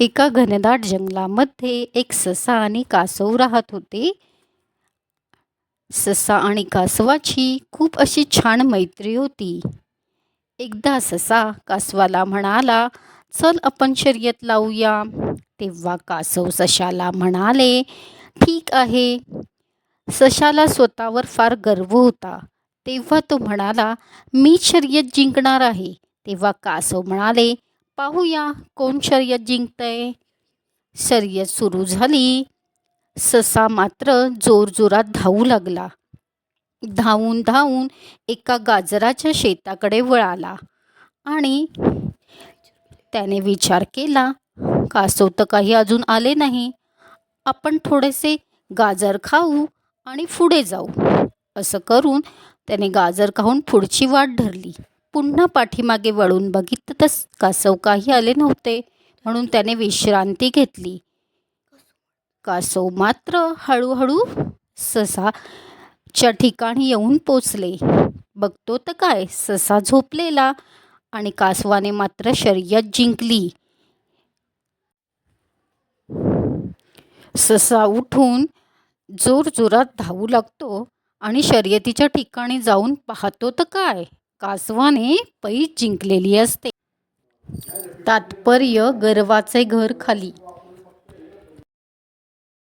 एका घनदाट जंगलामध्ये एक ससा आणि कासव राहत होते. ससा आणि कासवाची खूप अशी छान मैत्री होती. एकदा ससा कासवाला म्हणाला चल आपण शर्यत लावूया. तेव्हा कासव सशाला म्हणाले ठीक आहे. सशाला स्वतःवर फार गर्व होता. तेव्हा तो म्हणाला मी शर्यत जिंकणार आहे. तेव्हा कासव म्हणाले पाहूया कोण शर्यत जिंकतंय. शर्यत सुरू झाली. ससा मात्र जोरजोरात धावू लागला. धावून धावून एका गाजराच्या शेताकडे वळाला आणि त्याने विचार केला कासव तर काही अजून आले नाही. आपण थोडेसे गाजर खाऊ आणि पुढे जाऊ. असं करून त्याने गाजर खाऊन पुढची वाट धरली. पुन्हा पाठीमागे वळून बघितलं तर कासव काही आले नव्हते म्हणून त्याने विश्रांती घेतली. कासव मात्र हळूहळू ससाच्या ठिकाणी येऊन पोचले. बघतो तर काय? ससा झोपलेला आणि कासवाने मात्र शर्यत जिंकली. ससा उठून जोरजोरात धावू लागतो आणि शर्यतीच्या ठिकाणी जाऊन पाहतो तर काय? कासवाने पै जिंकलेली असते. तात्पर्य गर्वाचे घर खाली.